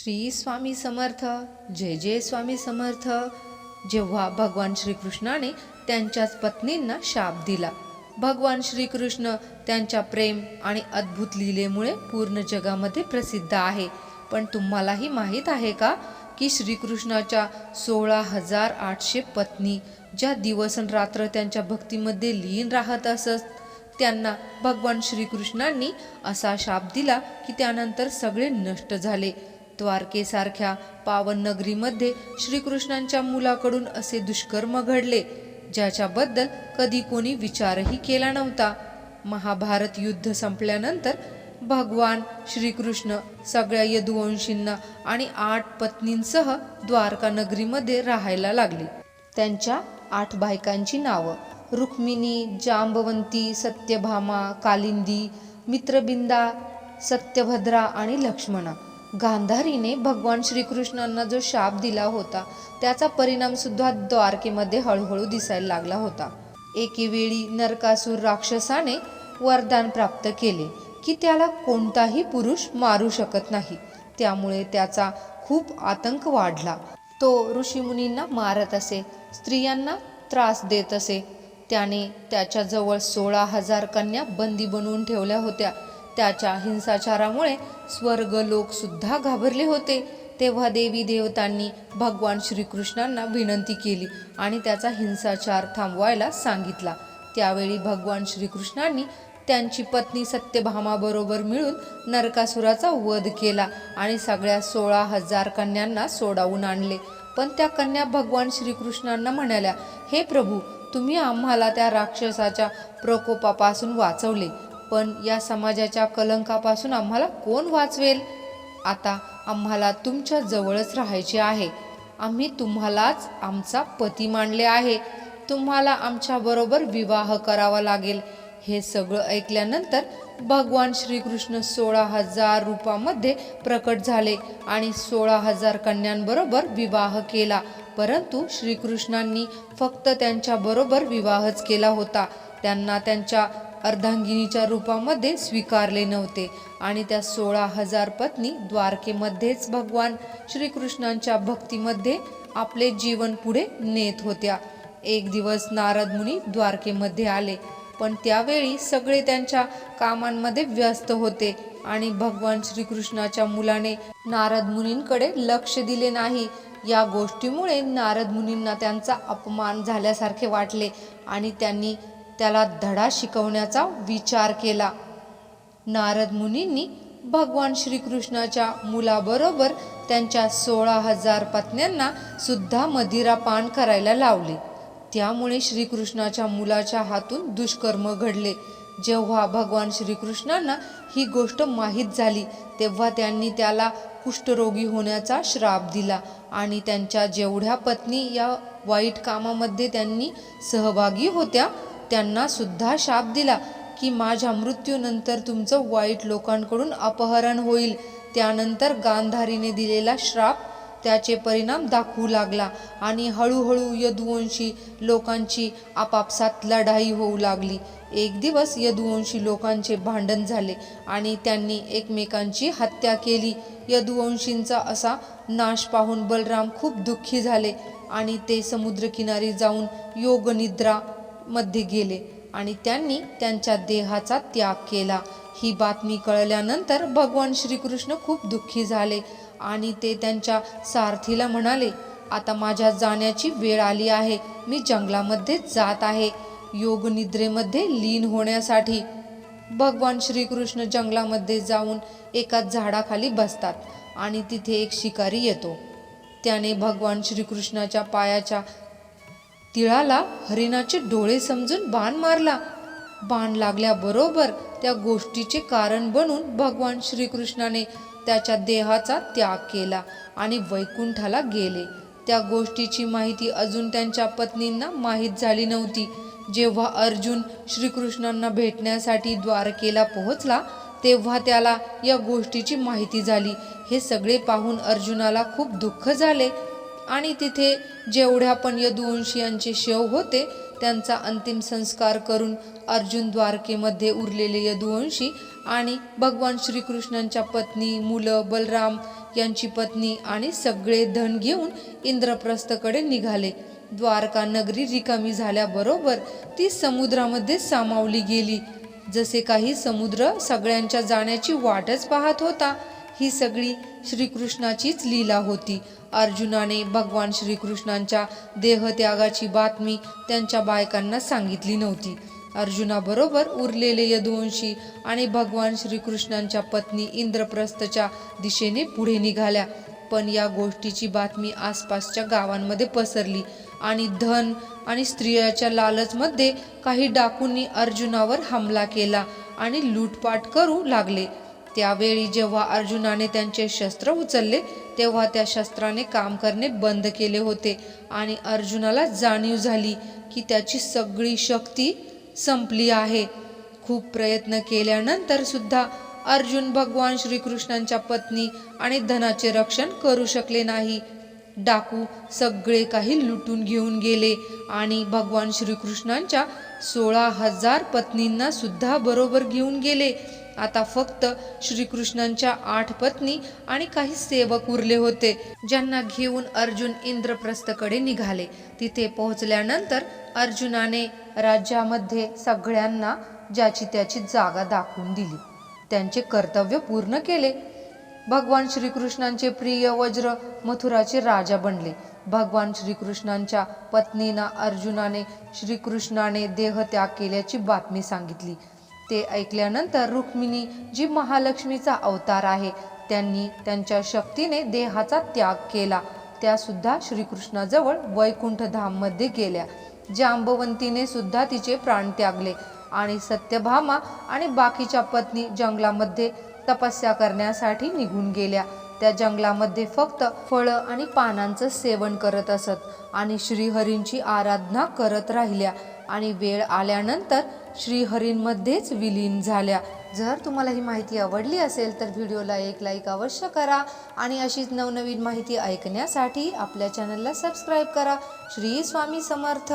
श्री स्वामी समर्थ जय जय स्वामी समर्थ. जेव्हा भगवान श्रीकृष्णाने त्यांच्याच पत्नींना शाप दिला भगवान श्रीकृष्ण त्यांच्या प्रेम आणि अद्भुत लीलेमुळे पूर्ण जगामध्ये प्रसिद्ध आहे. पण तुम्हालाही माहीत आहे का की श्रीकृष्णाच्या सोळा हजार आठशे पत्नी ज्या दिवस आणि रात्र त्यांच्या भक्तीमध्ये लीन राहत असत त्यांना भगवान श्रीकृष्णांनी असा शाप दिला की त्यानंतर सगळे नष्ट झाले. द्वारकेसारख्या पावन नगरीमध्ये श्रीकृष्णांच्या मुलाकडून असे दुष्कर्म घडले ज्याच्याबद्दल कधी कोणी विचारही केला नव्हता. महाभारत युद्ध संपल्यानंतर भगवान श्रीकृष्ण सगळ्या यदुवंशींना आणि आठ पत्नींसह द्वारका नगरीमध्ये राहायला लागले. त्यांच्या आठ बायकांची नावं रुक्मिणी जांबवंती सत्यभामा कालिंदी मित्रबिंदा सत्यभद्रा आणि लक्ष्मणा. गांधारीने भगवान श्रीकृष्णांना जो शाप दिला होता त्याचा परिणाम सुद्धा द्वारकेमध्ये हळूहळू दिसायला लागला होता. एकेवेळी नरकासूर राक्षसाने वरदान प्राप्त केले की त्याला कोणताही पुरुष मारू शकत नाही. त्यामुळे त्याचा खूप आतंक वाढला. तो ऋषीमुनींना मारत असे स्त्रियांना त्रास देत असे. त्याने त्याच्याजवळ सोळा हजार कन्या बंदी बनवून ठेवल्या होत्या. त्याच्या हिंसाचारामुळे स्वर्ग लोक सुद्धा घाबरले होते. तेव्हा देवी देवतांनी भगवान श्रीकृष्णांना विनंती केली आणि त्याचा हिंसाचार थांबवायला सांगितला. त्यावेळी भगवान श्रीकृष्णांनी त्यांची पत्नी सत्यभामाबरोबर मिळून नरकासुराचा वध केला आणि सगळ्या सोळा हजार कन्यांना सोडावून आणले. पण त्या कन्या भगवान श्रीकृष्णांना म्हणाल्या हे प्रभू तुम्ही आम्हाला त्या राक्षसाच्या प्रकोपापासून वाचवले. पण या समाजाच्या कलंकापासून आम्हाला कोण वाचवेल? आता आम्हाला तुमच्या जवळच राहायचे आहे. आम्ही तुम्हालाच आमचा पती मानले आहे. तुम्हाला आमच्याबरोबर विवाह करावा लागेल. हे सगळं ऐकल्यानंतर भगवान श्रीकृष्ण सोळा हजार रूपामध्ये प्रकट झाले आणि सोळा हजार कन्यांबरोबर विवाह केला. परंतु श्रीकृष्णांनी फक्त त्यांच्याबरोबर विवाहच केला होता. त्यांना त्यांच्या अर्धांगिनीच्या रूपामध्ये स्वीकारले नव्हते आणि त्या सोळा हजार पत्नी द्वारकेमध्येच भगवान श्रीकृष्णांच्या भक्तीमध्ये आपले जीवन पुढे नेत होत्या. एक दिवस नारद मुनी द्वारकेमध्ये आले पण त्यावेळी सगळे त्यांच्या कामांमध्ये व्यस्त होते आणि भगवान श्रीकृष्णाच्या मुलाने नारद मुनींकडे लक्ष दिले नाही. या गोष्टीमुळे नारद मुनींना त्यांचा अपमान झाल्यासारखे वाटले आणि त्यांनी त्याला धडा शिकवण्याचा विचार केला. नारद मुनींनी भगवान श्रीकृष्णाच्या मुलाबरोबर त्यांच्या सोळा हजार पत्न्यांना सुद्धा मदिरा पान करायला लावले. त्यामुळे श्रीकृष्णाच्या मुलाच्या हातून दुष्कर्म घडले. जेव्हा भगवान श्रीकृष्णांना ही गोष्ट माहीत झाली तेव्हा त्यांनी त्याला कुष्ठरोगी होण्याचा श्राप दिला आणि त्यांच्या जेवढ्या पत्नी या वाईट कामामध्ये त्यांनी सहभागी होत्या त्यांना सुद्धा शाप दिला की माझ्या मृत्यूनंतर तुमचं वाईट लोकांकडून अपहरण होईल. त्यानंतर गांधारीने दिलेला श्राप त्याचे परिणाम दाखवू लागला आणि हळूहळू यदुवंशी लोकांची आपापसात लढाई होऊ लागली. एक दिवस यदुवंशी लोकांचे भांडण झाले आणि त्यांनी एकमेकांची हत्या केली. यदुवंशींचा असा नाश पाहून बलराम खूप दुःखी झाले आणि ते समुद्रकिनारी जाऊन योगनिद्रा मध्ये गेले आणि त्यांनी त्यांच्या देहाचा त्याग केला. ही बातमी कळल्यानंतर भगवान श्रीकृष्ण खूप दुःखी झाले आणि ते त्यांच्या सारथीला म्हणाले आता माझ्या जाण्याची वेळ आली आहे. मी जंगलामध्ये जात आहे. योगनिद्रेमध्ये लीन होण्यासाठी भगवान श्रीकृष्ण जंगलामध्ये जाऊन एका झाडाखाली बसतात आणि तिथे एक शिकारी येतो. त्याने भगवान श्रीकृष्णाच्या पायाच्या तिळाला हरिणाचे डोळे समजून बाण मारला. बाण लागल्याबरोबर त्या गोष्टीचे कारण बनून भगवान श्रीकृष्णाने त्याच्या देहाचा त्याग केला आणि वैकुंठाला गेले. त्या गोष्टीची माहिती अजून त्यांच्या पत्नींना माहीत झाली नव्हती. जेव्हा अर्जुन श्रीकृष्णांना भेटण्यासाठी द्वारकेला पोहोचला तेव्हा त्याला या गोष्टीची माहिती झाली. हे सगळे पाहून अर्जुनाला खूप दुःख झाले. आणि तिथे जेवढ्या पण यदुवंशीयांचे शव होते त्यांचा अंतिम संस्कार करून अर्जुन द्वारकेमध्ये उरलेले यदुवंशी आणि भगवान श्रीकृष्णांच्या पत्नी मुलं बलराम यांची पत्नी आणि सगळे धन घेऊन इंद्रप्रस्थकडे निघाले. द्वारका नगरी रिकामी झाल्याबरोबर ती समुद्रामध्ये सामावली गेली. जसे काही समुद्र सगळ्यांच्या जाण्याची वाटच पाहत होता ही सगळी श्रीकृष्णाचीच लीला होती. अर्जुनाने भगवान श्रीकृष्णांच्या देहत्यागाची बातमी त्यांच्या बायकांना सांगितली नव्हती. अर्जुनाबरोबर उरलेले यदुवंशी आणि भगवान श्रीकृष्णांच्या पत्नी इंद्रप्रस्थच्या दिशेने पुढे निघाल्या. पण या गोष्टीची बातमी आसपासच्या गावांमध्ये पसरली आणि धन आणि स्त्रियाच्या लालचमध्ये काही डाकूंनी अर्जुनावर हमला केला आणि लूटपाट करू लागले. त्यावेळी जेव्हा अर्जुनाने त्यांचे शस्त्र उचलले तेव्हा त्या शस्त्राने काम करणे बंद केले होते आणि अर्जुनाला जाणीव झाली की त्याची सगळी शक्ती संपली आहे. खूप प्रयत्न केल्यानंतर सुद्धा अर्जुन भगवान श्रीकृष्णांच्या पत्नी आणि धनाचे रक्षण करू शकले नाही. डाकू सगळे काही लुटून घेऊन गेले आणि भगवान श्रीकृष्णांच्या सोळा हजार पत्नींना सुद्धा बरोबर घेऊन गेले. आता फक्त श्रीकृष्णांच्या आठ पत्नी आणि काही सेवक उरले होते ज्यांना घेऊन अर्जुन इंद्रप्रस्थकडे निघाले. तिथे पोहोचल्यानंतर अर्जुनाने राज्यामध्ये सगळ्यांना ज्याची त्याची जागा दाखवून दिली. त्यांचे कर्तव्य पूर्ण केले. भगवान श्रीकृष्णांचे प्रिय वज्र मथुराचे राजा बनले. भगवान श्रीकृष्णांच्या पत्नीना अर्जुनाने श्रीकृष्णाने देहत्याग केल्याची बातमी सांगितली. ते ऐकल्यानंतर रुक्मिणी जी महालक्ष्मीचा अवतार आहे त्यांनी त्यांच्या शक्तीने देहाचा त्याग केला. त्यासुद्धा श्रीकृष्णाजवळ वैकुंठधाममध्ये गेल्या. जांबवंतीने सुद्धा तिचे प्राण त्यागले आणि सत्यभामा आणि बाकीच्या पत्नी जंगलामध्ये तपस्या करण्यासाठी निघून गेल्या. त्या जंगलामध्ये फक्त फळं आणि पानांचं सेवन करत असत आणि श्रीहरींची आराधना करत राहिल्या. आणि वेळ आल्यानंतर श्रीहरींमध्येच विलीन झाल्या. जर तुम्हाला ही माहिती आवडली असेल तर व्हिडिओला एक लाईक अवश्य करा आणि अशीच नवनवीन माहिती ऐकण्यासाठी आपल्या चॅनलला सबस्क्राईब करा. श्री स्वामी समर्थ.